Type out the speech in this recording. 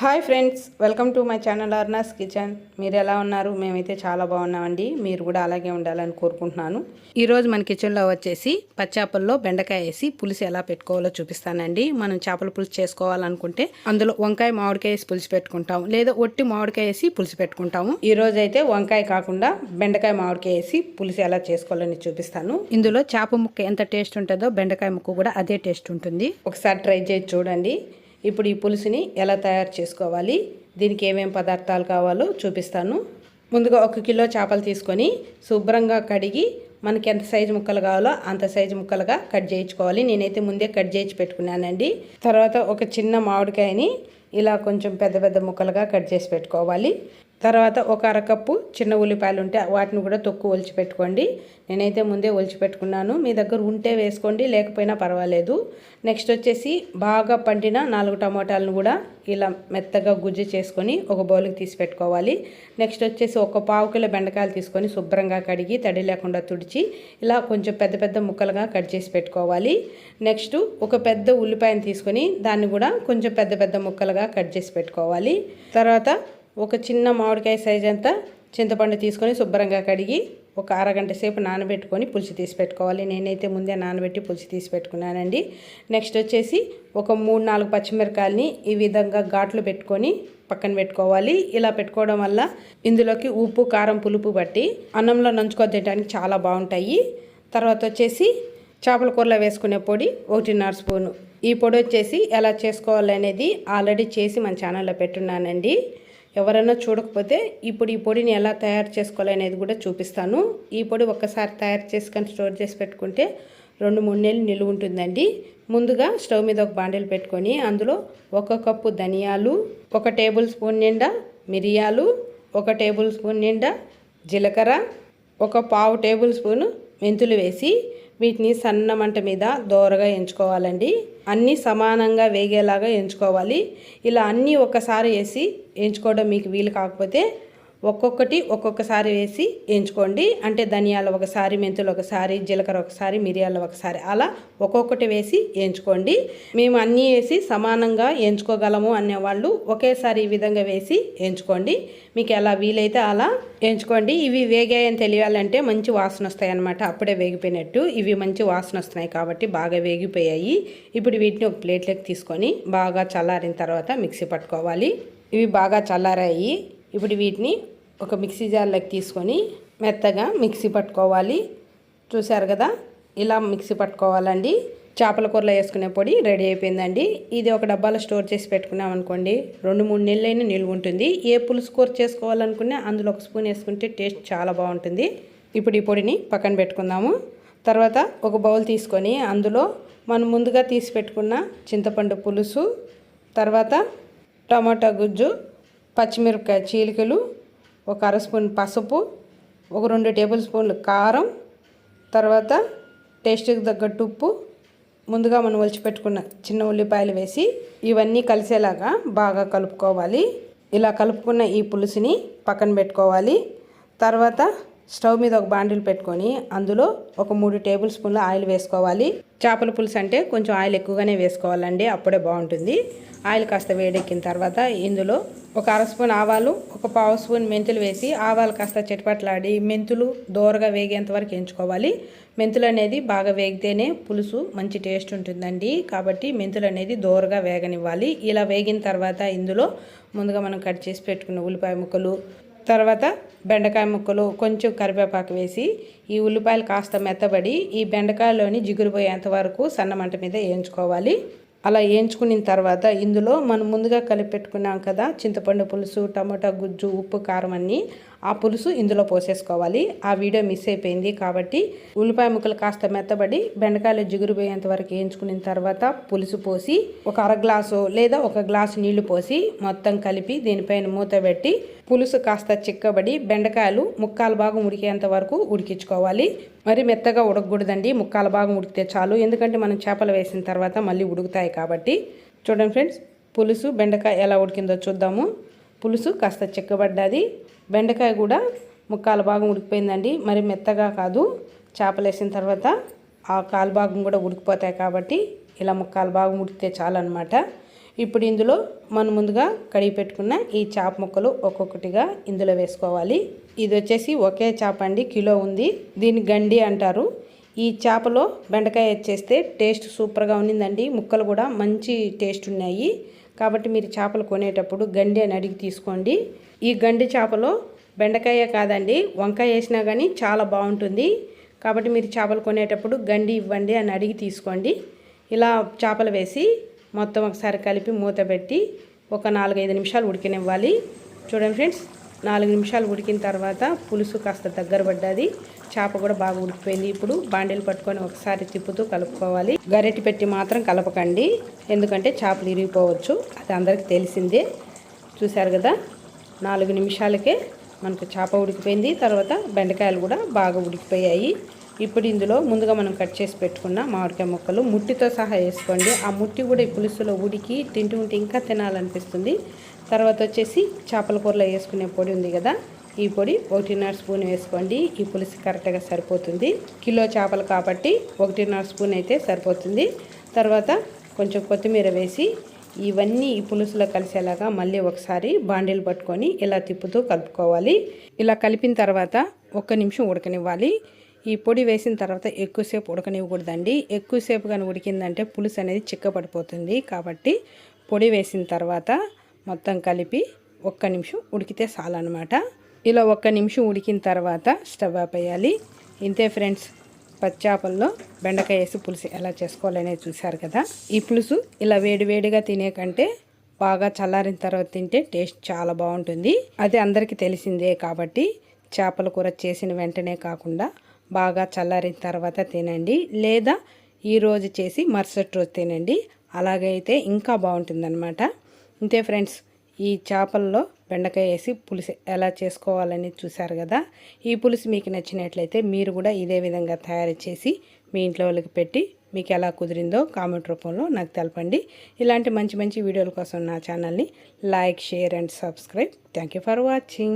Hi friends welcome to my channel Arna's kitchen మీరు ఎలా ఉన్నారు? మేమైతే చాలా బాగున్నామండి. మీరు కూడా అలాగే ఉండాలని కోరుకుంటున్నాను. ఈరోజు మన కిచెన్లో వచ్చేసి పచ్చాపల్లో బెండకాయ వేసి పులుసు ఎలా పెట్టుకోవాలో చూపిస్తానండి. మనం చేపల పులుసు చేసుకోవాలనుకుంటే అందులో వంకాయ మామిడికాయ వేసి పులుసు పెట్టుకుంటాం లేదా ఒట్టి మామిడికాయ వేసి పులుసు పెట్టుకుంటాము. ఈ రోజు అయితే వంకాయ కాకుండా బెండకాయ మామిడికాయ వేసి పులుసు ఎలా చేసుకోవాలని చూపిస్తాను. ఇందులో చేప ముక్క ఎంత టేస్ట్ ఉంటుందో బెండకాయ ముక్క కూడా అదే టేస్ట్ ఉంటుంది. ఒకసారి ట్రై చేసి చూడండి. ఇప్పుడు ఈ పులుసుని ఎలా తయారు చేసుకోవాలి? దీనికి ఏమేం పదార్థాలు కావాలో చూపిస్తాను. ముందుగా ఒక కిలో చేపలు తీసుకొని శుభ్రంగా కడిగి మనకి ఎంత సైజు ముక్కలు కావాలో అంత సైజు ముక్కలుగా కట్ చేయించుకోవాలి. నేనైతే ముందే కట్ చేయించి పెట్టుకున్నానండి. తర్వాత ఒక చిన్న మామిడికాయని ఇలా కొంచెం పెద్ద పెద్ద ముక్కలుగా కట్ చేసి పెట్టుకోవాలి. తర్వాత ఒక అరకప్పు చిన్న ఉల్లిపాయలు ఉంటే వాటిని కూడా తొక్కు ఒలిచి పెట్టుకోండి నేనైతే ముందే ఒలిచి పెట్టుకున్నాను మీ దగ్గర ఉంటే వేసుకోండి లేకపోయినా పర్వాలేదు. నెక్స్ట్ వచ్చేసి బాగా పండిన నాలుగు టమాటాలను కూడా ఇలా మెత్తగా గుజ్జు చేసుకొని ఒక బౌల్కి తీసి పెట్టుకోవాలి. నెక్స్ట్ వచ్చేసి ఒక పావు కిలో బెండకాయలు తీసుకొని శుభ్రంగా కడిగి తడి లేకుండా తుడిచి ఇలా కొంచెం పెద్ద పెద్ద ముక్కలుగా కట్ చేసి పెట్టుకోవాలి. నెక్స్ట్ ఒక పెద్ద ఉల్లిపాయను తీసుకొని దాన్ని కూడా కొంచెం పెద్ద పెద్ద ముక్కలుగా కట్ చేసి పెట్టుకోవాలి. తర్వాత ఒక చిన్న మామిడికాయ సైజ్ అంతా చింతపండు తీసుకొని శుభ్రంగా కడిగి ఒక అరగంట సేపు నానబెట్టుకొని పులుసు తీసి పెట్టుకోవాలి. నేనైతే ముందే నానబెట్టి పులుసు తీసి పెట్టుకున్నానండి. నెక్స్ట్ వచ్చేసి ఒక మూడు నాలుగు పచ్చిమిరకాయలని ఈ విధంగా ఘాట్లు పెట్టుకొని పక్కన పెట్టుకోవాలి. ఇలా పెట్టుకోవడం వల్ల ఇందులోకి ఉప్పు కారం పులుపు బట్టి అన్నంలో నంచుకొని తినడానికి చాలా బాగుంటాయి. తర్వాత వచ్చేసి చేపల కూరలో వేసుకునే పొడి ఒకటిన్నర స్పూను. ఈ పొడి వచ్చేసి ఎలా చేసుకోవాలనేది ఆల్రెడీ చేసి మన ఛానల్లో పెట్టున్నానండి. ఎవరైనా చూడకపోతే ఇప్పుడు ఈ పొడిని ఎలా తయారు చేసుకోవాలి అనేది కూడా చూపిస్తాను. ఈ పొడి ఒక్కసారి తయారు చేసుకొని స్టోర్ చేసి పెట్టుకుంటే రెండు మూడు నెలలు నిలువ ఉంటుందండి. ముందుగా స్టవ్ మీద ఒక బాండీలు పెట్టుకొని అందులో ఒక కప్పు ధనియాలు ఒక టేబుల్ స్పూన్ నిండా మిరియాలు ఒక టేబుల్ స్పూన్ నిండా జీలకర్ర ఒక పావు టేబుల్ స్పూన్ మెంతులు వేసి వీటిని సన్న మంట మీద దోరగా ఎంచుకోవాలండి. అన్నీ సమానంగా వేగేలాగా ఎంచుకోవాలి. ఇలా అన్నీ ఒక్కసారి వేసి ఎంచుకోవడం మీకు వీలు కాకపోతే ఒక్కొక్కటి ఒక్కొక్కసారి వేసి ఎంచుకోండి అంటే ధనియాలు ఒకసారి మెంతులు ఒకసారి జీలకర్ర ఒకసారి మిరియాలు ఒకసారి అలా ఒక్కొక్కటి వేసి ఎంచుకోండి మేము అన్నీ వేసి సమానంగా ఎంచుకోగలము అనేవాళ్ళు ఒకేసారి ఈ విధంగా వేసి ఎంచుకోండి మీకు ఎలా వీలైతే అలా ఎంచుకోండి ఇవి వేగాయని తెలియాలంటే మంచి వాసన వస్తాయి అన్నమాట. అప్పుడే వేగిపోయినట్టు ఇవి మంచి వాసన వస్తున్నాయి కాబట్టి బాగా వేగిపోయాయి. ఇప్పుడు వీటిని ఒక ప్లేట్లోకి తీసుకొని బాగా చల్లారిన తర్వాత మిక్సీ పట్టుకోవాలి. ఇవి బాగా చల్లారాయి. ఇప్పుడు వీటిని ఒక మిక్సీ జార్లోకి తీసుకొని మెత్తగా మిక్సీ పట్టుకోవాలి. చూశారు కదా? ఇలా మిక్సీ పట్టుకోవాలండి. చేపల కూరలో వేసుకునే పొడి రెడీ అయిపోయిందండి. ఇది ఒక డబ్బాలో స్టోర్ చేసి పెట్టుకున్నాం అనుకోండి. రెండు మూడు నెలలైనా నిల్వ ఉంటుంది. ఏ పులుసు కూర చేసుకోవాలనుకున్నా అందులో ఒక స్పూన్ వేసుకుంటే టేస్ట్ చాలా బాగుంటుంది. ఇప్పుడు ఈ పొడిని పక్కన పెట్టుకుందాము. తర్వాత ఒక బౌల్ తీసుకొని అందులో మనం ముందుగా తీసి పెట్టుకున్న చింతపండు పులుసు తర్వాత టమాటా గుజ్జు పచ్చిమిరపకాయ చీలికలు ఒక అర స్పూన్ పసుపు ఒక రెండు టేబుల్ స్పూన్లు కారం తర్వాత టేస్ట్కి తగ్గట్టు ఉప్పు ముందుగా మనం ఒలిచిపెట్టుకున్న చిన్న ఉల్లిపాయలు వేసి ఇవన్నీ కలిసేలాగా బాగా కలుపుకోవాలి. ఇలా కలుపుకున్న ఈ పులుసుని పక్కన పెట్టుకోవాలి. తర్వాత స్టవ్ మీద ఒక బాండిల్ పెట్టుకొని అందులో ఒక మూడు టేబుల్ స్పూన్ల ఆయిల్ వేసుకోవాలి. చేపల పులుసు అంటే కొంచెం ఆయిల్ ఎక్కువగానే వేసుకోవాలండి అప్పుడే బాగుంటుంది. ఆయిల్ కాస్త వేడెక్కిన తర్వాత ఇందులో ఒక అర స్పూన్ ఆవాలు ఒక పావు స్పూన్ మెంతులు వేసి ఆవాలు కాస్త చిటపట్లాడి మెంతులు దోరగా వేగేంత వరకు ఎంచుకోవాలి. మెంతులు అనేది బాగా వేగితేనే పులుసు మంచి టేస్ట్ ఉంటుందండి. కాబట్టి మెంతులు అనేది దోరగా వేగనివ్వాలి. ఇలా వేగిన తర్వాత ఇందులో ముందుగా మనం కట్ చేసి పెట్టుకున్న ఉల్లిపాయ ముక్కలు తర్వాత బెండకాయ ముక్కలు కొంచెం కరివేపాకు వేసి ఈ ఉల్లిపాయలు కాస్త మెత్తబడి ఈ బెండకాయలోని జిగురుపోయేంత వరకు సన్న మంట మీద వేయించుకోవాలి. అలా వేయించుకున్న తర్వాత ఇందులో మనం ముందుగా కలిపి పెట్టుకున్నాం కదా చింతపండు పులుసు టమాటా గుజ్జు ఉప్పు కారం అన్నీ ఆ పులుసు ఇందులో పోసేసుకోవాలి. ఆ వీడియో మిస్ అయిపోయింది కాబట్టి ఉల్లిపాయ ముక్కలు కాస్త మెత్తబడి బెండకాయలు జిగురు పోయేంత వరకు వేయించుకున్న తర్వాత పులుసు పోసి ఒక అర గ్లాసు లేదా ఒక గ్లాసు నీళ్ళు పోసి మొత్తం కలిపి దీనిపైన మూత పెట్టి పులుసు కాస్త చిక్కబడి బెండకాయలు ముక్కాల భాగం ఉడికేంత వరకు ఉడికించుకోవాలి. మరి మెత్తగా ఉడకకూడదండి. ముక్కాల భాగం ఉడికితే చాలు. ఎందుకంటే మనం చేపలు వేసిన తర్వాత మళ్ళీ ఉడుకుతాయి కాబట్టి. చూడండి ఫ్రెండ్స్ పులుసు బెండకాయ ఎలా ఉడికిందో చూద్దాము. పులుసు కాస్త చిక్కబడ్డది. బెండకాయ కూడా ముక్కాల భాగం ఉడికిపోయిందండి. మరి మెత్తగా కాదు. చేపలేసిన తర్వాత ఆ కాలు భాగం కూడా ఉడికిపోతాయి కాబట్టి ఇలా ముక్కాల భాగం ఉడికితే చాలన్నమాట. ఇప్పుడు ఇందులో మనం ముందుగా కడిగి పెట్టుకున్న ఈ చేప ముక్కలు ఒక్కొక్కటిగా ఇందులో వేసుకోవాలి. ఇది వచ్చేసి ఒకే చేప అండి. కిలో ఉంది. దీన్ని గండి అంటారు. ఈ చేపలో బెండకాయ వచ్చేస్తే టేస్ట్ సూపర్గా ఉన్నిందండి ముక్కలు కూడా మంచి టేస్ట్ ఉన్నాయి. కాబట్టి మీరు చేపలు కొనేటప్పుడు గండి అని అడిగి తీసుకోండి. ఈ గండి చేపలో బెండకాయ కాదండి వంకాయ వేసినా కానీ చాలా బాగుంటుంది. కాబట్టి మీరు చేపలు కొనేటప్పుడు గండి ఇవ్వండి అని అడిగి తీసుకోండి. ఇలా చేపలు వేసి మొత్తం ఒకసారి కలిపి మూత పెట్టి ఒక నాలుగైదు నిమిషాలు ఉడికినివ్వాలి. చూడండి ఫ్రెండ్స్ నాలుగు నిమిషాలు ఉడికిన తర్వాత పులుసు కాస్త దగ్గర పడ్డది చేప కూడా బాగా ఉడికిపోయింది. ఇప్పుడు బాండీలు పట్టుకొని ఒకసారి తిప్పుతూ కలుపుకోవాలి. గరెటి పెట్టి మాత్రం కలపకండి. ఎందుకంటే చేపలు ఇరిగిపోవచ్చు. అది అందరికీ తెలిసిందే. చూశారు కదా? నాలుగు నిమిషాలకే మనకు చేప ఉడికిపోయింది. తర్వాత బెండకాయలు కూడా బాగా ఉడికిపోయాయి. ఇప్పుడు ఇందులో ముందుగా మనం కట్ చేసి పెట్టుకున్న మామిడికాయ ముక్కలు ముట్టితో సహా వేసుకోండి. ఆ ముట్టి కూడా ఈ పులుసులో ఉడికి తింటూ ఉంటే ఇంకా తినాలనిపిస్తుంది. తర్వాత వచ్చేసి చేపల కూరలో వేసుకునే పొడి ఉంది కదా ఈ పొడి ఒకటిన్నర స్పూన్ వేసుకోండి. ఈ పులుసు కరెక్ట్గా సరిపోతుంది. కిలో చేపలు కాబట్టి ఒకటిన్నర స్పూన్ అయితే సరిపోతుంది. తర్వాత కొంచెం కొత్తిమీర వేసి ఇవన్నీ ఈ పులుసులో కలిసేలాగా మళ్ళీ ఒకసారి బాండీలు పట్టుకొని ఇలా తిప్పుతూ కలుపుకోవాలి. ఇలా కలిపిన తర్వాత ఒక్క నిమిషం ఉడకనివ్వాలి. ఈ పొడి వేసిన తర్వాత ఎక్కువసేపు ఉడకనివ్వకూడదండి. ఎక్కువసేపు కానీ ఉడికిందంటే పులుసు అనేది చిక్కపడిపోతుంది కాబట్టి పొడి వేసిన తర్వాత మొత్తం కలిపి ఒక్క నిమిషం ఉడికితే చాలన్నమాట. ఇలా ఒక్క నిమిషం ఉడికిన తర్వాత స్టవ్ ఆపేయాలి ఇంతే ఫ్రెండ్స్ పచ్చాపల్లో బెండకాయ వేసి పులుసు ఎలా చేసుకోవాలనేది చూశారు కదా? ఈ పులుసు ఇలా వేడివేడిగా తినే కంటే బాగా చల్లారిన తర్వాత తింటే టేస్ట్ చాలా బాగుంటుంది. అది అందరికీ తెలిసిందే కాబట్టి చేపల కూర చేసిన వెంటనే కాకుండా బాగా చల్లారిన తర్వాత తినండి. లేదా ఈరోజు చేసి మరుసటి రోజు తినండి. అలాగైతే ఇంకా బాగుంటుందన్నమాట. ఇంతే ఫ్రెండ్స్ ఈ చేపల్లో బెండకాయ వేసి పులుసు ఎలా చేసుకోవాలని చూశారు కదా ఈ పులుసు మీకు నచ్చినట్లయితే మీరు కూడా ఇదే విధంగా తయారు చేసి మీ ఇంట్లో వాళ్ళకి పెట్టి మీకు ఎలా కుదిరిందో కామెంట్ రూపంలో నాకు తెలపండి. ఇలాంటి మంచి మంచి వీడియోల కోసం నా ఛానల్ని like share and subscribe. Thank for watching.